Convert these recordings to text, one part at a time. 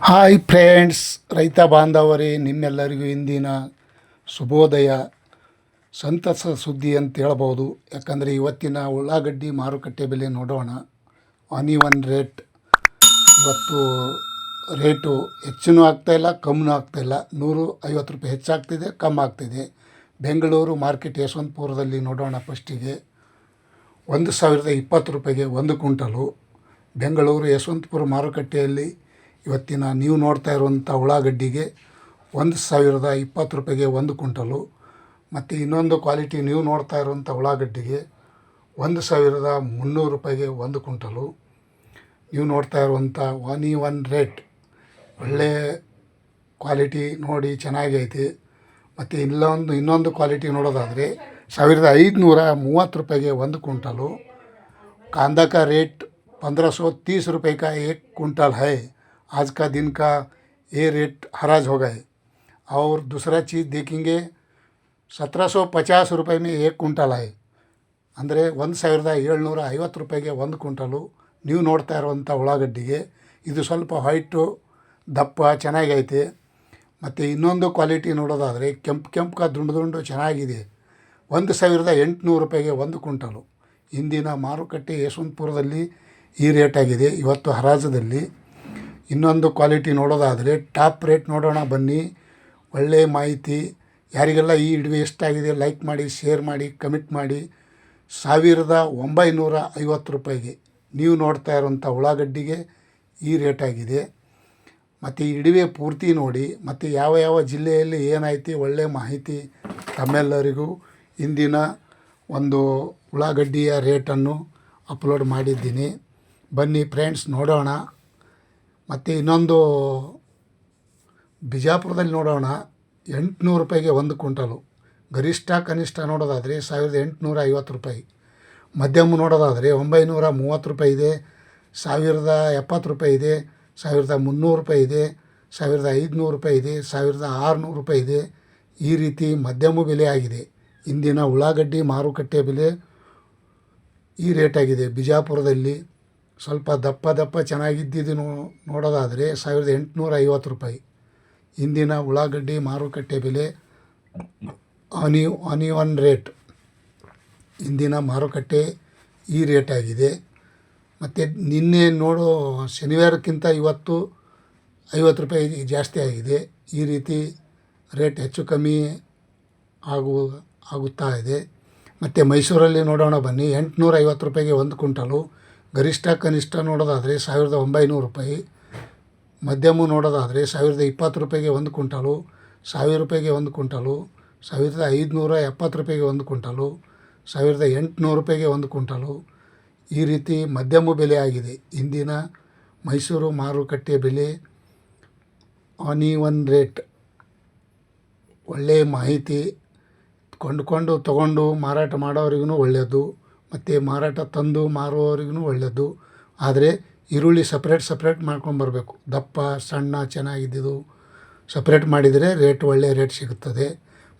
Hi friends ರೈತ ಬಾಂಧವರೇ, ನಿಮ್ಮೆಲ್ಲರಿಗೂ ಇಂದಿನ ಶುಭೋದಯ. ಸಂತಸ ಸುದ್ದಿ ಅಂತ ಹೇಳ್ಬೋದು. ಯಾಕಂದರೆ ಇವತ್ತಿನ ಉಳ್ಳಾಗಡ್ಡಿ ಮಾರುಕಟ್ಟೆ ಬೆಲೆ ನೋಡೋಣ. ಆನಿವನ್ ರೇಟ್ ಇವತ್ತು ರೇಟು ಹೆಚ್ಚೂ ಆಗ್ತಾಯಿಲ್ಲ ಕಮ್ಮೂ ಆಗ್ತಾಯಿಲ್ಲ ನೂರು ಐವತ್ತು ರೂಪಾಯಿ ಹೆಚ್ಚಾಗ್ತಿದೆ, ಕಮ್ಮಿ ಆಗ್ತಿದೆ. ಬೆಂಗಳೂರು ಮಾರ್ಕೆಟ್ ಯಶವಂತಪುರದಲ್ಲಿ ನೋಡೋಣ ಫಸ್ಟಿಗೆ ಒಂದು ಸಾವಿರದ ಇಪ್ಪತ್ತು ರೂಪಾಯಿಗೆ ಒಂದು ಕ್ವಿಂಟಲು. ಬೆಂಗಳೂರು ಯಶವಂತಪುರ ಮಾರುಕಟ್ಟೆಯಲ್ಲಿ ಇವತ್ತಿನ ನೀವು ನೋಡ್ತಾ ಇರುವಂಥ ಉಳ್ಳಾಗಡ್ಡಿಗೆ ಒಂದು ಸಾವಿರದ ಇಪ್ಪತ್ತು ರೂಪಾಯಿಗೆ ಒಂದು ಕುಂಟಲು ಮತ್ತು ಇನ್ನೊಂದು ಕ್ವಾಲಿಟಿ ನೀವು ನೋಡ್ತಾ ಇರುವಂಥ ಉಳ್ಳಾಗಡ್ಡಿಗೆ ಒಂದು ಸಾವಿರದ ಮುನ್ನೂರು ರೂಪಾಯಿಗೆ ಒಂದು ಕುಂಟಲು ನೀವು ನೋಡ್ತಾ ಇರುವಂಥ ಒನ್ ಈ ಒನ್ ರೇಟ್ ಒಳ್ಳೆ ಕ್ವಾಲಿಟಿ ನೋಡಿ ಚೆನ್ನಾಗೈತಿ ಮತ್ತು ಇಲ್ಲೊಂದು ಇನ್ನೊಂದು ಕ್ವಾಲಿಟಿ ನೋಡೋದಾದರೆ ಸಾವಿರದ ಐದುನೂರ ಮೂವತ್ತು ರೂಪಾಯಿಗೆ ಒಂದು ಕುಂಟಲು कांदा का रेट पंद्रह सौ तीस रुपये का एक कुंटल है आज का दिन का ये रेट हराज हो गए और दूसरा चीज़ देखेंगे सत्रह सौ पचास रुपये में एक कुंटल है ಅಂದರೆ ಒಂದು ಸಾವಿರದ ಏಳ್ನೂರ ಐವತ್ತು ರೂಪಾಯಿಗೆ ಒಂದು ಕುಂಟಲು ನೀವು ನೋಡ್ತಾ ಇರುವಂಥ ಉಳ್ಳಾಗಡ್ಡಿಗೆ ಇದು ಸ್ವಲ್ಪ ವೈಟು ದಪ್ಪ ಚೆನ್ನಾಗೈತೆ ಮತ್ತು ಇನ್ನೊಂದು ಕ್ವಾಲಿಟಿ ನೋಡೋದಾದರೆ ಕೆಂಪು ಕೆಂಪು ದುಂಡು ದುಂಡು ಚೆನ್ನಾಗಿದೆ ಒಂದು ಸಾವಿರದ ಎಂಟುನೂರು ರೂಪಾಯಿಗೆ ಒಂದು ಕುಂಟಲು ಇಂದಿನ ಮಾರುಕಟ್ಟೆ ಯಶವಂತಪುರದಲ್ಲಿ ಈ ರೇಟ್ ಆಗಿದೆ ಇವತ್ತು ಹರಾಜದಲ್ಲಿ ಇನ್ನೊಂದು ಕ್ವಾಲಿಟಿ ನೋಡೋದಾದರೆ ಟಾಪ್ ರೇಟ್ ನೋಡೋಣ ಬನ್ನಿ. ಒಳ್ಳೆಯ ಮಾಹಿತಿ. ಯಾರಿಗೆಲ್ಲ ಈ ವಿಡಿಯೋ ಎಷ್ಟಾಗಿದೆ ಲೈಕ್ ಮಾಡಿ ಶೇರ್ ಮಾಡಿ ಕಮೆಂಟ್ ಮಾಡಿ. ಸಾವಿರದ ಒಂಬೈನೂರ ಐವತ್ತು ರೂಪಾಯಿಗೆ ನೀವು ನೋಡ್ತಾ ಇರುವಂಥ ಉಳ್ಳಾಗಡ್ಡಿಗೆ ಈ ರೇಟ್ ಆಗಿದೆ. ಮತ್ತು ಈ ಇಡುವೆ ಪೂರ್ತಿ ನೋಡಿ, ಮತ್ತು ಯಾವ ಯಾವ ಜಿಲ್ಲೆಯಲ್ಲಿ ಏನಾಯ್ತು ಒಳ್ಳೆಯ ಮಾಹಿತಿ ತಮ್ಮೆಲ್ಲರಿಗೂ ಇಂದಿನ ಒಂದು ಉಳ್ಳಾಗಡ್ಡಿಯ ರೇಟನ್ನು ಅಪ್ಲೋಡ್ ಮಾಡಿದ್ದೀನಿ. ಬನ್ನಿ ಫ್ರೆಂಡ್ಸ್ ನೋಡೋಣ. ಮತ್ತು ಇನ್ನೊಂದು ಬಿಜಾಪುರದಲ್ಲಿ ನೋಡೋಣ, ಎಂಟುನೂರು ರೂಪಾಯಿಗೆ ಒಂದು ಕ್ವಿಂಟಲು. ಗರಿಷ್ಠ ಕನಿಷ್ಠ ನೋಡೋದಾದರೆ ಸಾವಿರದ ಎಂಟುನೂರ ಐವತ್ತು ರೂಪಾಯಿ. ಮಧ್ಯಮ ನೋಡೋದಾದರೆ ಒಂಬೈನೂರ ಮೂವತ್ತು ರೂಪಾಯಿ ಇದೆ, ಸಾವಿರದ ಎಪ್ಪತ್ತು ರೂಪಾಯಿ ಇದೆ, ಸಾವಿರದ ಮುನ್ನೂರು ರೂಪಾಯಿ ಇದೆ, ಸಾವಿರದ ಐದುನೂರು ರೂಪಾಯಿ ಇದೆ, ಸಾವಿರದ ಆರುನೂರು ರೂಪಾಯಿ ಇದೆ. ಈ ರೀತಿ ಮಧ್ಯಮ ಬೆಲೆ ಆಗಿದೆ. ಇಂದಿನ ಉಳ್ಳಾಗಡ್ಡಿ ಮಾರುಕಟ್ಟೆ ಬೆಲೆ ಈ ರೇಟ್ ಆಗಿದೆ. ಬಿಜಾಪುರದಲ್ಲಿ ಸ್ವಲ್ಪ ದಪ್ಪ ದಪ್ಪ ಚೆನ್ನಾಗಿದ್ದಿದ್ದು ನೋಡೋದಾದರೆ ಸಾವಿರದ ಎಂಟುನೂರ ಐವತ್ತು ರೂಪಾಯಿ. ಇಂದಿನ ಉಳ್ಳಾಗಡ್ಡಿ ಮಾರುಕಟ್ಟೆ ಬೆಲೆ ಆನಿ ಆನಿವನ್ ರೇಟ್. ಇಂದಿನ ಮಾರುಕಟ್ಟೆ ಈ ರೇಟ್ ಆಗಿದೆ. ಮತ್ತು ನಿನ್ನೆ ನೋಡೋ ಶನಿವಾರಕ್ಕಿಂತ ಇವತ್ತು ಐವತ್ತು ರೂಪಾಯಿ ಜಾಸ್ತಿ ಆಗಿದೆ. ಈ ರೀತಿ ರೇಟ್ ಹೆಚ್ಚು ಕಮ್ಮಿ ಆಗು, ಆಗುತ್ತಾ ಇದೆ. ಮತ್ತು ಮೈಸೂರಲ್ಲಿ ನೋಡೋಣ ಬನ್ನಿ. ಎಂಟುನೂರ ಐವತ್ತು ರೂಪಾಯಿಗೆ ಒಂದು ಕುಂಟಲು ಗರಿಷ್ಠ ಕನಿಷ್ಠ ನೋಡೋದಾದರೆ ಸಾವಿರದ ಒಂಬೈನೂರು ರೂಪಾಯಿ, ಮಧ್ಯಮ ನೋಡೋದಾದರೆ ಸಾವಿರದ ಇಪ್ಪತ್ತು ರೂಪಾಯಿಗೆ ಒಂದು ಕುಂಟಲು ಸಾವಿರ ರೂಪಾಯಿಗೆ ಒಂದು ಕುಂಟಲು ಸಾವಿರದ ಐದುನೂರ ಎಪ್ಪತ್ತು ರೂಪಾಯಿಗೆ ಒಂದು ಕುಂಟಲು ಸಾವಿರದ ಎಂಟುನೂರು ರೂಪಾಯಿಗೆ ಒಂದು ಕುಂಟಲು ಈ ರೀತಿ ಮಧ್ಯಮ ಬೆಲೆ ಆಗಿದೆ. ಇಂದಿನ ಮೈಸೂರು ಮಾರುಕಟ್ಟೆ ಬೆಲೆ ಆನ್ ಒನ್ ರೇಟ್. ಒಳ್ಳೆಯ ಮಾಹಿತಿ ಕೊಂಡುಕೊಂಡು ತಗೊಂಡು ಮಾರಾಟ ಮಾಡೋರಿಗೂ ಒಳ್ಳೆಯದು. ಮತ್ತು ಮಾರಾಟ ತಂದು ಮಾರುವವರಿಗೂ ಒಳ್ಳೆಯದು ಆದರೆ ಈರುಳ್ಳಿ ಸಪ್ರೇಟ್ ಸಪ್ರೇಟ್ ಮಾಡ್ಕೊಂಡು ಬರಬೇಕು. ದಪ್ಪ, ಸಣ್ಣ, ಚೆನ್ನಾಗಿದ್ದಿದ್ದು ಸಪ್ರೇಟ್ ಮಾಡಿದರೆ ರೇಟ್ ಒಳ್ಳೆಯ ರೇಟ್ ಸಿಗುತ್ತದೆ.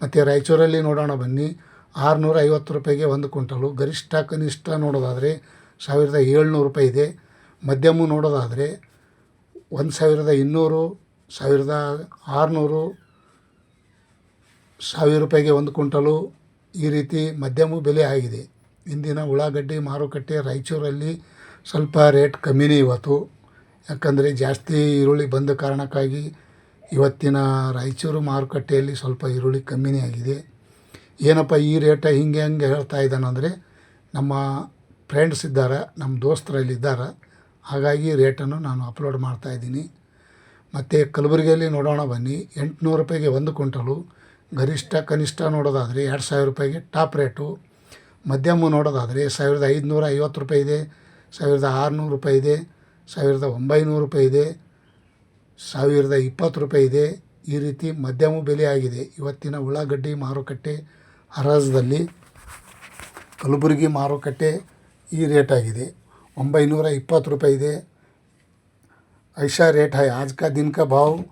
ಮತ್ತು ರಾಯಚೂರಲ್ಲಿ ನೋಡೋಣ ಬನ್ನಿ. ಆರುನೂರ ಐವತ್ತು ರೂಪಾಯಿಗೆ ಒಂದು ಕ್ವಿಂಟಲು. ಗರಿಷ್ಠ, ಕನಿಷ್ಠ ನೋಡೋದಾದರೆ ಸಾವಿರದ ಏಳ್ನೂರು ರೂಪಾಯಿ ಇದೆ. ಮಧ್ಯಮ ನೋಡೋದಾದರೆ ಒಂದು ಸಾವಿರದ ಇನ್ನೂರು, ಸಾವಿರದ ಆರುನೂರು, ಸಾವಿರ ರೂಪಾಯಿಗೆ ಒಂದು ಕ್ವಿಂಟಲು ಈ ರೀತಿ ಮಧ್ಯಮ ಬೆಲೆ ಆಗಿದೆ. ಇಂದಿನ ಉಳ್ಳಾಗಡ್ಡಿ ಮಾರುಕಟ್ಟೆ ರಾಯಚೂರಲ್ಲಿ ಸ್ವಲ್ಪ ರೇಟ್ ಕಮ್ಮಿನೇ ಇವತ್ತು. ಯಾಕಂದರೆ ಜಾಸ್ತಿ ಈರುಳ್ಳಿ ಬಂದ ಕಾರಣಕ್ಕಾಗಿ ಇವತ್ತಿನ ರಾಯಚೂರು ಮಾರುಕಟ್ಟೆಯಲ್ಲಿ ಸ್ವಲ್ಪ ಈರುಳ್ಳಿ ಕಮ್ಮಿನೇ ಆಗಿದೆ. ಏನಪ್ಪ ಈ ರೇಟ ಹಿಂಗೆ ಹಂಗೆ ಹೇಳ್ತಾ ಇದ್ದಾನಂದರೆ ನಮ್ಮ ಫ್ರೆಂಡ್ಸ್ ಇದ್ದಾರೆ, ನಮ್ಮ ದೋಸ್ತರಲ್ಲಿದ್ದಾರೆ ಹಾಗಾಗಿ ರೇಟನ್ನು ನಾನು ಅಪ್ಲೋಡ್ ಮಾಡ್ತಾಯಿದ್ದೀನಿ ಮತ್ತು ಕಲಬುರಗಿಯಲ್ಲಿ ನೋಡೋಣ ಬನ್ನಿ. ಎಂಟುನೂರು ರೂಪಾಯಿಗೆ ಒಂದು ಕ್ವಿಂಟಲು. ಗರಿಷ್ಠ ಕನಿಷ್ಠ ನೋಡೋದಾದರೆ ಎರಡು ಸಾವಿರ ರೂಪಾಯಿಗೆ ಟಾಪ್ ರೇಟು ಮಧ್ಯಮ ನೋಡೋದಾದರೆ ಸಾವಿರದ ಐದುನೂರ ಐವತ್ತು ರೂಪಾಯಿ ಇದೆ ಸಾವಿರದ ಆರುನೂರು ರೂಪಾಯಿ ಇದೆ ಸಾವಿರದ ಒಂಬೈನೂರು ರೂಪಾಯಿ ಇದೆ ಸಾವಿರದ ಇಪ್ಪತ್ತು ರೂಪಾಯಿ ಇದೆ ಈ ರೀತಿ ಮಧ್ಯಮ ಬೆಲೆ ಆಗಿದೆ ಇವತ್ತಿನ ಉಳ್ಳಾಗಡ್ಡಿ ಮಾರುಕಟ್ಟೆ ಹರಾಜದಲ್ಲಿ ಕಲಬುರಗಿ ಮಾರುಕಟ್ಟೆ ಈ ರೇಟ್ ಆಗಿದೆ ಒಂಬೈನೂರ ಇಪ್ಪತ್ತು ರೂಪಾಯಿ ಇದೆ ऐसा रेट है आज का दिन का भाव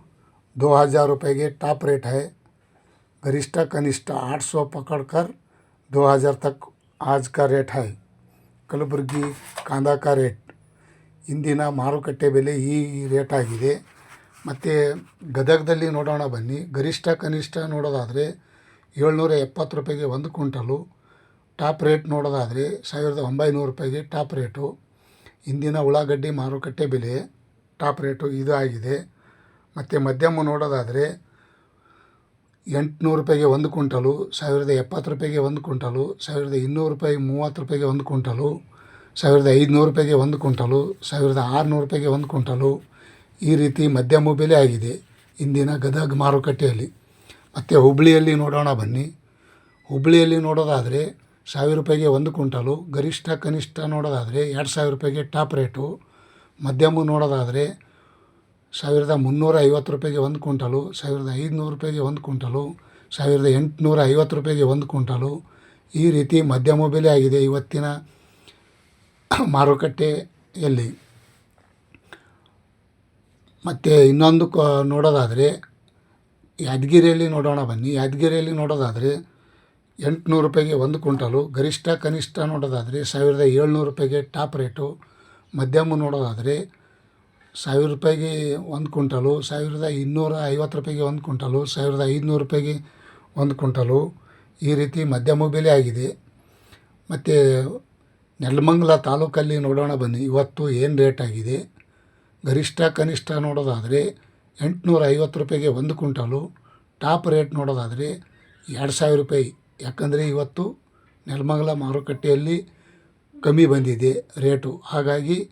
दो हज़ार रुपये के टॉप रेट है गरिष्ठा कनिष्ठा आठ सौ पकड़ कर दो हज़ार तक आज का रेट है ಕಲಬುರಗಿ ಕಾಂದಾ ಕಾ ರೇಟ್ ಇಂದಿನ ಮಾರುಕಟ್ಟೆ ಬೆಲೆ ಈ ರೇಟ್ ಆಗಿದೆ ಮತ್ತು ಗದಗದಲ್ಲಿ ನೋಡೋಣ ಬನ್ನಿ ಗರಿಷ್ಠ ಕನಿಷ್ಠ ನೋಡೋದಾದರೆ ಏಳ್ನೂರ ಎಪ್ಪತ್ತು ರೂಪಾಯಿಗೆ ಒಂದು ಕ್ವಿಂಟಲು ಟಾಪ್ ರೇಟ್ ನೋಡೋದಾದರೆ ಸಾವಿರದ ಒಂಬೈನೂರು ರೂಪಾಯಿಗೆ ಟಾಪ್ ರೇಟು ಇಂದಿನ ಉಳ್ಳಾಗಡ್ಡಿ ಮಾರುಕಟ್ಟೆ ಬೆಲೆ ಟಾಪ್ ರೇಟು ಇದು ಆಗಿದೆ ಮತ್ತು ಮಧ್ಯಮ ನೋಡೋದಾದರೆ ಎಂಟುನೂರು ರೂಪಾಯಿಗೆ ಒಂದು ಕ್ವಿಂಟಲು, ಸಾವಿರದ ಎಪ್ಪತ್ತು ರೂಪಾಯಿಗೆ ಒಂದು ಕ್ವಿಂಟಲು, ಸಾವಿರದ ಇನ್ನೂರು ರೂಪಾಯಿ ಮೂವತ್ತು ರೂಪಾಯಿಗೆ ಒಂದು ಕ್ವಿಂಟಲು, ಸಾವಿರದ ಐದುನೂರು ರೂಪಾಯಿಗೆ ಒಂದು ಕ್ವಿಂಟಲು, ಸಾವಿರದ ಆರುನೂರು ರೂಪಾಯಿಗೆ ಒಂದು ಕ್ವಿಂಟಲು ಈ ರೀತಿ ಮಧ್ಯಮ ಬೆಲೆ ಆಗಿದೆ ಇಂದಿನ ಗದಗ ಮಾರುಕಟ್ಟೆಯಲ್ಲಿ. ಮತ್ತು ಹುಬ್ಬಳ್ಳಿಯಲ್ಲಿ ನೋಡೋಣ ಬನ್ನಿ. ಹುಬ್ಬಳ್ಳಿಯಲ್ಲಿ ನೋಡೋದಾದರೆ ಸಾವಿರ ರೂಪಾಯಿಗೆ ಒಂದು ಕ್ವಿಂಟಲು, ಗರಿಷ್ಠ ಕನಿಷ್ಠ ನೋಡೋದಾದರೆ ಎರಡು ಸಾವಿರ ರೂಪಾಯಿಗೆ ಟಾಪ್ ರೇಟು. ಮಧ್ಯಮ ನೋಡೋದಾದರೆ ಸಾವಿರದ ಮುನ್ನೂರ ಐವತ್ತು ರೂಪಾಯಿಗೆ ಒಂದು ಕ್ವಿಂಟಲು, ಸಾವಿರದ ಐದುನೂರು ರೂಪಾಯಿಗೆ ಒಂದು ಕ್ವಿಂಟಲು, ಸಾವಿರದ ಎಂಟುನೂರ ಐವತ್ತು ರೂಪಾಯಿಗೆ ಒಂದು ಕ್ವಿಂಟಲು. ಈ ರೀತಿ ಮಧ್ಯಮ ಬೆಲೆ ಆಗಿದೆ ಇವತ್ತಿನ ಮಾರುಕಟ್ಟೆಯಲ್ಲಿ. ಮತ್ತು ಇನ್ನೊಂದು ಕ, ನೋಡೋದಾದರೆ, ಯಾದಗಿರಿಯಲ್ಲಿ ನೋಡೋಣ ಬನ್ನಿ. ಯಾದಗಿರಿಯಲ್ಲಿ ನೋಡೋದಾದರೆ, ಎಂಟುನೂರು ರೂಪಾಯಿಗೆ ಒಂದು ಕ್ವಿಂಟಲು, ಗರಿಷ್ಠ ಕನಿಷ್ಠ ನೋಡೋದಾದರೆ, ಸಾವಿರದ ಏಳ್ನೂರು ರೂಪಾಯಿಗೆ ಟಾಪ್ ರೇಟು. ಮಧ್ಯಮ ನೋಡೋದಾದರೆ ಸಾವಿರ ರೂಪಾಯಿಗೆ ಒಂದು ಕ್ವಿಂಟಲು, ಸಾವಿರದ ಇನ್ನೂರ ಐವತ್ತು ರೂಪಾಯಿಗೆ ಒಂದು ಕ್ವಿಂಟಲು, ಸಾವಿರದ ಐದುನೂರು ರೂಪಾಯಿಗೆ ಒಂದು ಕ್ವಿಂಟಲು ಈ ರೀತಿ ಮಧ್ಯಮ ಬೆಲೆ ಆಗಿದೆ. ಮತ್ತು ನೆಲಮಂಗಲ ತಾಲೂಕಲ್ಲಿ ನೋಡೋಣ ಬನ್ನಿ. ಇವತ್ತು ಏನು ರೇಟ್ ಆಗಿದೆ? ಗರಿಷ್ಠ ಕನಿಷ್ಠ ನೋಡೋದಾದರೆ ಎಂಟುನೂರ ಐವತ್ತು ರೂಪಾಯಿಗೆ ಒಂದು ಕ್ವಿಂಟಲು, ಟಾಪ್ ರೇಟ್ ನೋಡೋದಾದರೆ ಎರಡು ಸಾವಿರ ರೂಪಾಯಿ. ಯಾಕಂದರೆ ಇವತ್ತು ನೆಲಮಂಗಲ ಮಾರುಕಟ್ಟೆಯಲ್ಲಿ ಕಮ್ಮಿ ಬಂದಿದೆ ರೇಟು. ಹಾಗಾಗಿ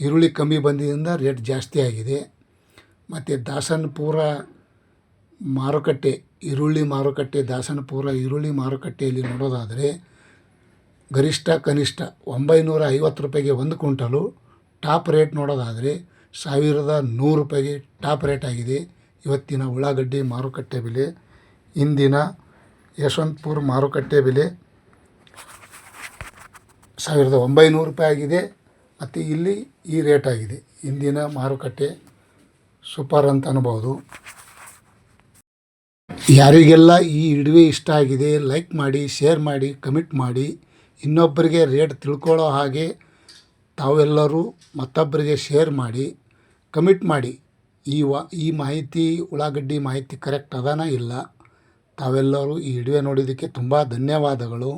ಈರುಳ್ಳಿ ಕಮ್ಮಿ ಬಂದಿದ್ದರಿಂದ ರೇಟ್ ಜಾಸ್ತಿ ಆಗಿದೆ. ಮತ್ತು ದಾಸನಪುರ ಮಾರುಕಟ್ಟೆ, ಈರುಳ್ಳಿ ಮಾರುಕಟ್ಟೆ, ದಾಸನಪುರ ಈರುಳ್ಳಿ ಮಾರುಕಟ್ಟೆಯಲ್ಲಿ ನೋಡೋದಾದರೆ ಗರಿಷ್ಠ, ಕನಿಷ್ಠ ಒಂಬೈನೂರ ಐವತ್ತು ರೂಪಾಯಿಗೆ ಒಂದು ಕ್ವಿಂಟಲು, ಟಾಪ್ ರೇಟ್ ನೋಡೋದಾದರೆ ಸಾವಿರದ ನೂರು ರೂಪಾಯಿಗೆ ಟಾಪ್ ರೇಟ್ ಆಗಿದೆ. ಇವತ್ತಿನ ಉಳ್ಳಾಗಡ್ಡಿ ಮಾರುಕಟ್ಟೆ ಬೆಲೆ, ಇಂದಿನ ಯಶವಂತಪುರ ಮಾರುಕಟ್ಟೆ ಬೆಲೆ ಸಾವಿರದ ಒಂಬೈನೂರು ರೂಪಾಯಿ ಆಗಿದೆ. ಮತ್ತು ಇಲ್ಲಿ ಈ ರೇಟ್ ಆಗಿದೆ. ಇಂದಿನ ಮಾರುಕಟ್ಟೆ ಸೂಪರ್ ಅಂತ ಅನ್ಬೋದು. ಯಾರಿಗೆಲ್ಲ ಈ ವಿಡಿಯೋ ಇಷ್ಟ ಆಗಿದೆ ಲೈಕ್ ಮಾಡಿ ಶೇರ್ ಮಾಡಿ ಕಮೆಂಟ್ ಮಾಡಿ, ಇನ್ನೊಬ್ಬರಿಗೆ ರೇಟ್ ತಿಳ್ಕೊಳ್ಳೋ ಹಾಗೆ ತಾವೆಲ್ಲರೂ ಮತ್ತೊಬ್ಬರಿಗೆ ಶೇರ್ ಮಾಡಿ ಕಮಿಟ್ ಮಾಡಿ. ಈ ವ, ಈ ಮಾಹಿತಿ, ಉಳ್ಳಾಗಡ್ಡಿ ಮಾಹಿತಿ ಕರೆಕ್ಟ್ ಅದಾನ ಇಲ್ಲ. ತಾವೆಲ್ಲರೂ ಈ ವಿಡಿಯೋ ನೋಡಿದ್ದಕ್ಕೆ ತುಂಬ ಧನ್ಯವಾದಗಳು.